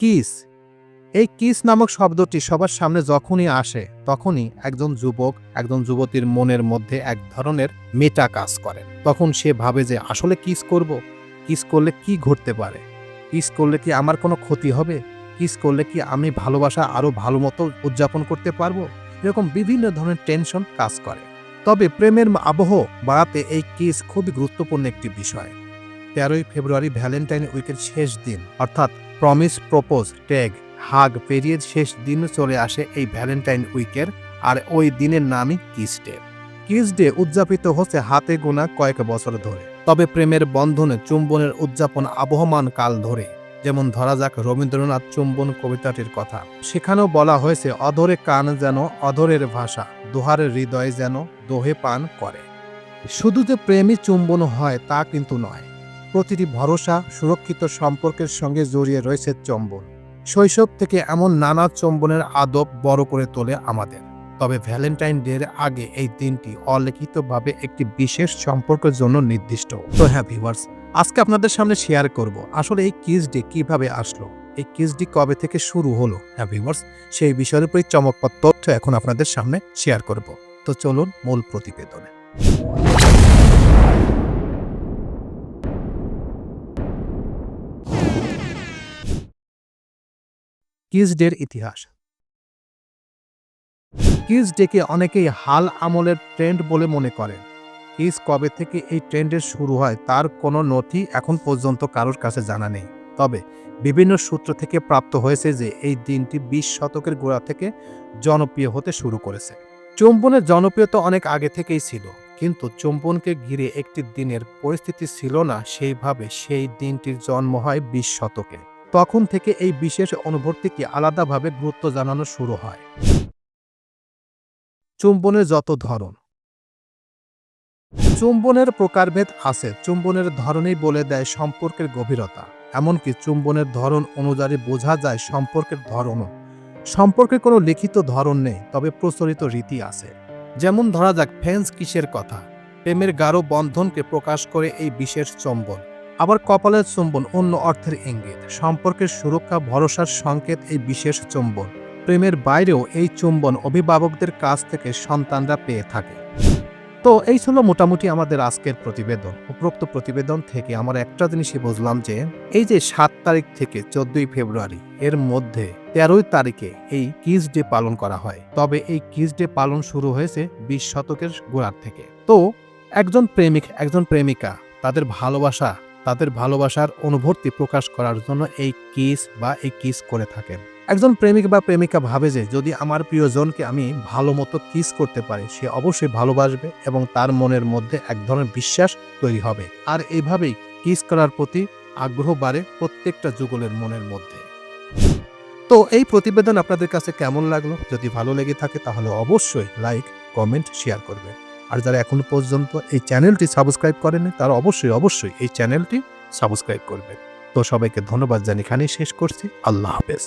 Kiss? এই kiss নামক শব্দটি সবার সামনে যখনই আসে, তখনই একজন যুবক একজন যুবতীর মনের মধ্যে এক ধরনের মেটা কাজ করে। তখন সে ভাবে যে, আসলে কিস করব? কিস করলে কি ঘটতে পারে? কিস করলে কি আমার কোনো ক্ষতি হবে? কিস করলে কি আমি ভালোবাসা আরও ভালো মতো উদযাপন করতে পারব? এরকম বিভিন্ন ধরনের টেনশন কাজ করে। তবে প্রেমের আবহ বাড়াতে এই কিস খুবই গুরুত্বপূর্ণ একটি বিষয়। তেরোই ফেব্রুয়ারি ভ্যালেন্টাইন উইকের শেষ দিন, অর্থাৎ প্রমিস প্রপোজ ট্যাগ হাগ পেরিয়ে শেষ দিন চলে আসে এই ভ্যালেন্টাইন উইকের আর ওই দিনের নামই কিস ডে কিস ডে উদযাপিত হচ্ছে হাতে গোনা কয়েক বছর ধরে। তবে প্রেমের বন্ধনে চুম্বনের উদযাপন আবহমান কাল ধরে। যেমন ধরা যাক রবীন্দ্রনাথ চুম্বন কবিতাটির কথা। সেখানেও বলা হয়েছে, অধরে কান যেন অধরের ভাষা দোহারের হৃদয় যেন দোহে পান করে। শুধু যে প্রেমই চুম্বন হয় তা কিন্তু নয়। প্রতিটি ভরসা সুরক্ষিত সম্পর্কের সঙ্গে জড়িয়ে রয়েছে চম্বন শৈশব থেকে এমন নানা চম্বনের আদব বড় করে তোলে আমাদের। তবে ভ্যালেন্টাইন ডের আগে এই দিনটি অলিখিতভাবে একটি বিশেষ সম্পর্কের জন্য নির্দিষ্ট। তো হ্যাঁ ভিউয়ার্স, আজকে আপনাদের সামনে শেয়ার করব, আসলে এই কিস ডে কীভাবে আসলো? এই কিস ডে কবে থেকে শুরু হলো? হ্যাঁ ভিউয়ার্স, সেই বিষয়ের উপরই চমকপ্রদ তথ্য এখন আপনাদের সামনে শেয়ার করব। তো চলুন মূল প্রতিবেদনে। কিস ডের ইতিহাস? কিস ডেকে অনেকেই হাল আমলের ট্রেন্ড বলে মনে করেন। কিস কবে থেকে এই ট্রেন্ডের শুরু হয় তার কোনো নথি এখন পর্যন্ত কারোর কাছে জানা নেই। তবে বিভিন্ন সূত্র থেকে প্রাপ্ত হয়েছে যে এই দিনটি বিশ শতকের গোড়া থেকে জনপ্রিয় হতে শুরু করেছে। চুম্বনের জনপ্রিয়তা অনেক আগে থেকেই ছিল, কিন্তু চুম্বনকে ঘিরে একটি দিনের পরিস্থিতি ছিল না, সেইভাবে সেই দিনটির জন্ম হয় বিশ শতকে। তখন থেকে এই বিশেষ অনুভূতিকে আলাদাভাবে গুরুত্ব জানানো শুরু হয়। চুম্বনের যত ধরন। চুম্বনের প্রকারভেদ আছে। চুম্বনের ধরনেই বলে দেয় সম্পর্কের গভীরতা। এমনকি চুম্বনের ধরন অনুযায়ী বোঝা যায় সম্পর্কের ধরনও। সম্পর্কের কোনো লিখিত ধরন নেই, তবে প্রচলিত রীতি আছে। যেমন ধরা যাক ফেন্স কিসের কথা। প্রেমের গাঢ় বন্ধনকে প্রকাশ করে এই বিশেষ চুম্বন। আবার কপালের চুম্বন, অন্য অর্থের ইঙ্গিত। সম্পর্কের সুরক্ষা, ভরসার সংকেত, এই বিশেষ চুম্বন। প্রেমের বাইরেও এই চুম্বন অভিভাবকদের কাছ থেকে সন্তানরা পেয়ে থাকে। তো এই ছিল মোটামুটি আমাদের আজকের প্রতিবেদন। উপরোক্ত প্রতিবেদন থেকে আমরা একটা জিনিসই বুঝলাম যে, এই যে সাত তারিখ থেকে চোদ্দই ফেব্রুয়ারি, এর মধ্যে তেরোই তারিখে এই কিস ডে পালন করা হয়। তবে এই কিস ডে পালন শুরু হয়েছে বিশ শতকের গোড়ার থেকে। তো একজন প্রেমিক, একজন প্রেমিকা, তাদের ভালোবাসা তাদের ভালোবাসার অনুভূতি প্রকাশ করার জন্য এই কিস বা এই কিস করে থাকেন একজন প্রেমিক বা প্রেমিকা ভাবে যে, যদি আমার প্রিয়জনকে আমি ভালো মতো কিস করতে পারি, সে অবশ্যই ভালোবাসবে এবং তার মনের মধ্যে এক ধরনের বিশ্বাস তৈরি হবে। আর এভাবেই কিস করার প্রতি আগ্রহ বাড়ে প্রত্যেকটা যুগলের মনের মধ্যে। তো এই প্রতিবেদন আপনাদের কাছে কেমন লাগল? যদি ভালো লেগে থাকে তাহলে অবশ্যই লাইক, কমেন্ট, শেয়ার করবেন। আর যারা এখনও পর্যন্ত এই চ্যানেলটি সাবস্ক্রাইব করেনি তারা অবশ্যই অবশ্যই এই চ্যানেলটি সাবস্ক্রাইব করবে তো সবাইকে ধন্যবাদ জানি এখানেই শেষ করছি। আল্লাহ হাফেজ।